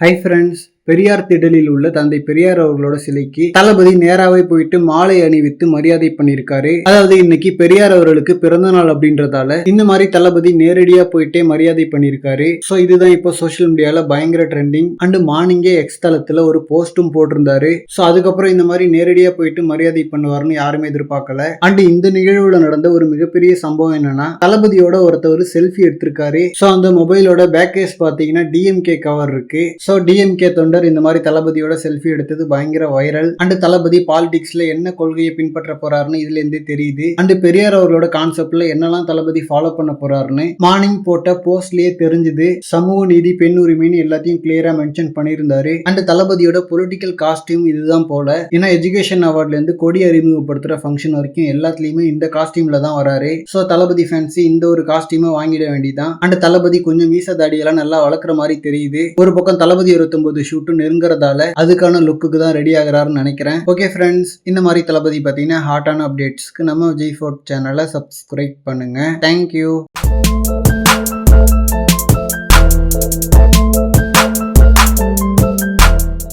Hi friends Periyar திடலில் உள்ள தந்தை பெரியார் அவர்களோட சிலைக்கு தளபதி நேராவே போயிட்டு மாலை அணிவித்து மரியாதை பண்ணியிருக்காரு. அதாவது இன்னைக்கு பெரியார் அவர்களுக்கு பிறந்த நாள் அப்படின்றதால இந்த மாதிரி தளபதி நேரடியா போயிட்டே மரியாதை பண்ணியிருக்காரு. ஸோ இதுதான் இப்போ சோஷியல் மீடியால பயங்கர ட்ரெண்டிங் அண்ட் மார்னிங்கே எக்ஸ் தளத்துல ஒரு போஸ்டும் போட்டிருந்தாரு. ஸோ அதுக்கப்புறம் இந்த மாதிரி நேரடியா போயிட்டு மரியாதை பண்ணுவாருன்னு யாருமே எதிர்பார்க்கல. அண்ட் இந்த நிகழ்வுல நடந்த ஒரு மிகப்பெரிய சம்பவம் என்னன்னா தளபதியோட ஒருத்தவர் செல்ஃபி எடுத்திருக்காரு. ஸோ அந்த மொபைலோட பேக்கேஜ் பாத்தீங்கன்னா பார்த்தீங்கன்னா டிஎம்கே கவர் இருக்கு. ஸோ டிஎம்கே தொண்டர் இந்த மாதிரி தளபதியோட செல்ஃபி எடுத்தது பயங்கர வைரல் அண்ட் தளபதி பாலிடிக்ஸ்ல என்ன கொள்கையை பின்பற்ற போறாருன்னு இதுல இருந்தே தெரியுது. அண்ட் பெரியார் அவர்களோட கான்செப்ட்ல என்னெல்லாம் தளபதி ஃபாலோ பண்ண போறாருன்னு மார்னிங் போட்ட போஸ்ட்லயே தெரிஞ்சுது. சமூக நீதி பெண் உரிமைன்னு எல்லாத்தையும் கிளியரா மென்ஷன் பண்ணியிருந்தாரு. அண்ட் தளபதியோட பொலிட்டிக்கல் காஸ்டியூம் இதுதான் போல. ஏன்னா எஜுகேஷன் அவார்ட்ல இருந்து கொடி அறிமுகப்படுத்துற ஃபங்க்ஷன் வரைக்கும் எல்லாத்துலயுமே இந்த காஸ்டியூம்ல தான் வராரு. ஸோ தளபதி ஃபேன்சி இந்த ஒரு காஸ்டியூமை வாங்கிட வேண்டியதான் அண்ட் தளபதி கொஞ்சம் மீச தாடியெல்லாம் நல்லா வளர்க்குற மாதிரி தெரியுது. ஒரு பக்கம் தளபதி இருபத்தொன்பது சுட்டு நெருங்குறதால அதுக்கான லுக்குக்கு தான் ரெடி ஆகிறாருன்னு நினைக்கிறேன். ஓகே ஃப்ரெண்ட்ஸ் இந்த மாதிரி தளபதி பார்த்தீங்கன்னா ஹாட்டான அப்டேட்ஸ்க்கு நம்ம விஜய் ஃபோர்ட் சேனலை சப்ஸ்கிரைப் பண்ணுங்க. Thank you